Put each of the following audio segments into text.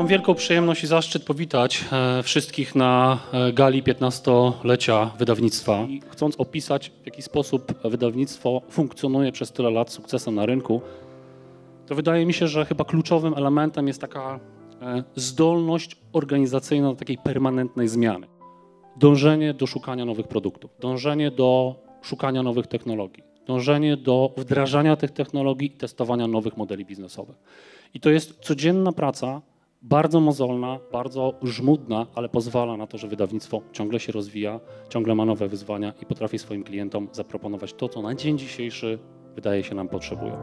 Mam wielką przyjemność i zaszczyt powitać e, wszystkich na e, gali 15-lecia wydawnictwa. I chcąc opisać, w jaki sposób wydawnictwo funkcjonuje przez tyle lat sukcesem na rynku, to wydaje mi się, że chyba kluczowym elementem jest taka e, zdolność organizacyjna do takiej permanentnej zmiany. Dążenie do szukania nowych produktów, dążenie do szukania nowych technologii, dążenie do wdrażania tych technologii i testowania nowych modeli biznesowych. I to jest codzienna praca, bardzo mozolna, bardzo żmudna, ale pozwala na to, że wydawnictwo ciągle się rozwija, ciągle ma nowe wyzwania i potrafi swoim klientom zaproponować to, co na dzień dzisiejszy wydaje się nam potrzebują.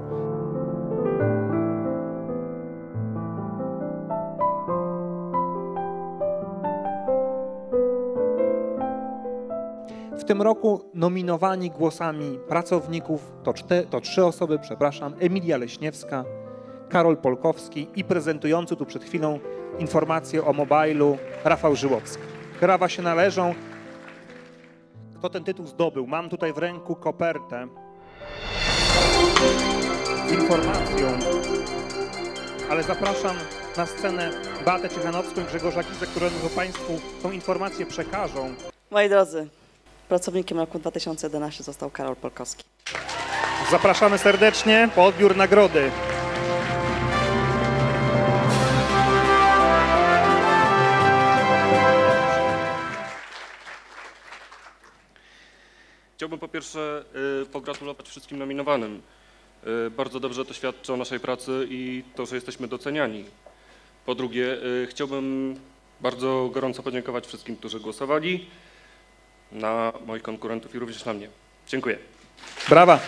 W tym roku nominowani głosami pracowników to, czte, to trzy osoby, przepraszam, Emilia Leśniewska, Karol Polkowski i prezentujący tu przed chwilą informację o mobilu Rafał Żyłowski. Brawa się należą. Kto ten tytuł zdobył? Mam tutaj w ręku kopertę z informacją, ale zapraszam na scenę Beatę Ciechanowską i Grzegorza Kizę, którego Państwu tą informację przekażą. Moi drodzy, pracownikiem roku 2011 został Karol Polkowski. Zapraszamy serdecznie po odbiór nagrody. Chciałbym po pierwsze y, pogratulować wszystkim nominowanym. Y, Bardzo dobrze to świadczy o naszej pracy i to, że jesteśmy doceniani. Po drugie, y, chciałbym bardzo gorąco podziękować wszystkim, którzy głosowali na moich konkurentów i również na mnie. Dziękuję. Brawa.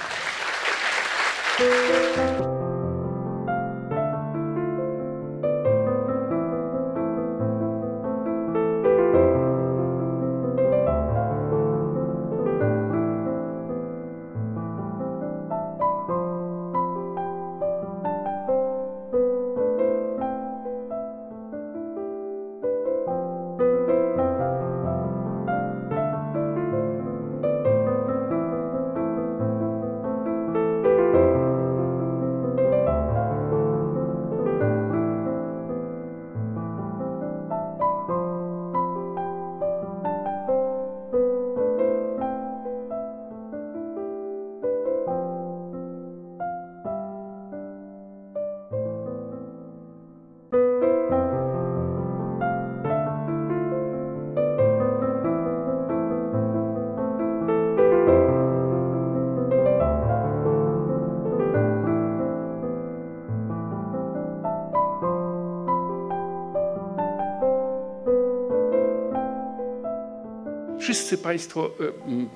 Wszyscy Państwo e,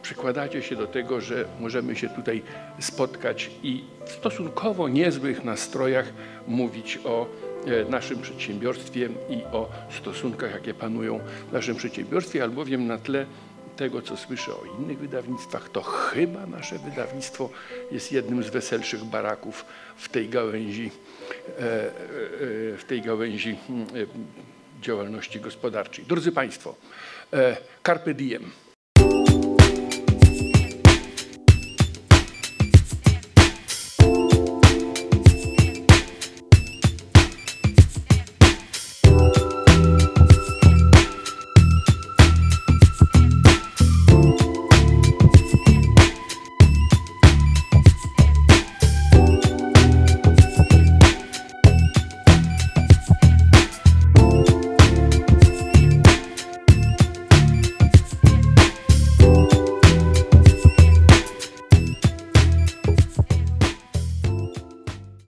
przykładacie się do tego, że możemy się tutaj spotkać i w stosunkowo niezłych nastrojach mówić o e, naszym przedsiębiorstwie i o stosunkach, jakie panują w naszym przedsiębiorstwie, albowiem na tle tego, co słyszę o innych wydawnictwach, to chyba nasze wydawnictwo jest jednym z weselszych baraków w tej gałęzi, e, w tej gałęzi działalności gospodarczej. Drodzy Państwo, e, carpe diem.